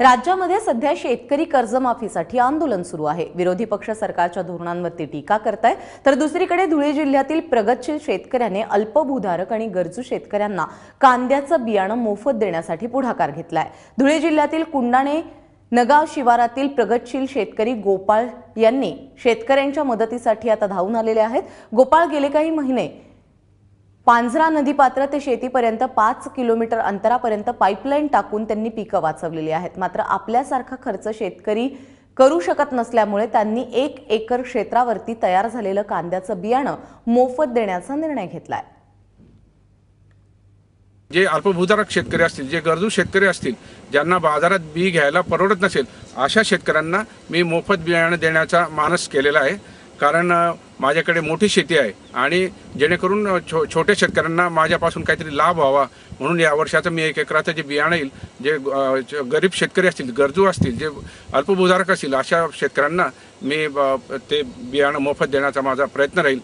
राज्यामध्ये सध्या शेतकरी कर्जमाफीसाठी आंदोलन सुरू आहे. विरोधी पक्ष सरकारच्या धोरणांवरती टीका करताय. तर दुसरीकडे धुळे जिल्ह्यातील प्रगतशील शेतकऱ्याने अल्पभूधारक आणि गरजू शेतकऱ्यांना कांद्याचं बियाणं मोफत देण्यासाठी पुढाकार घेतलाय. धुळे जिल्ह्यातील कुंडाणे नगाव शिवारातील प्रगतशील शेतकरी गोपाळ यांनी शेतकऱ्यांच्या मदतीसाठी आता धावून आलेले आहेत. गोपाळ गेले काही महिने पांझरा नदीपात्र ते शेतीपर्यंत पाच किलोमीटर अंतरापर्यंत पाईपलाईन टाकून त्यांनी पिकं वाचवलेली आहेत. मात्र आपल्यासारखा खर्च शेतकरी करू शकत नसल्यामुळे त्यांनी एक एकर क्षेत्रावरती तयार झालेलं कांद्याचं बियाणं मोफत देण्याचा निर्णय घेतलाय. जे अल्पभूधारक शेतकरी असतील जे गरजू शेतकरी असतील ज्यांना बाजारात बी घ्यायला परवडत नसेल अशा शेतकऱ्यांना मी मोफत बियाणं देण्याचा मानस केलेला आहे. कारण माझ्याकडे मोठी शेती आहे आणि जेणेकरून छो छोट्या शेतकऱ्यांना माझ्यापासून काहीतरी लाभ व्हावा म्हणून या वर्षाचं मी एक एकराचं जे बियाणं येईल जे गरीब शेतकरी असतील गरजू असतील जे अल्पभूधारक असतील अशा शेतकऱ्यांना मी ते बियाणं मोफत देण्याचा माझा प्रयत्न राहील.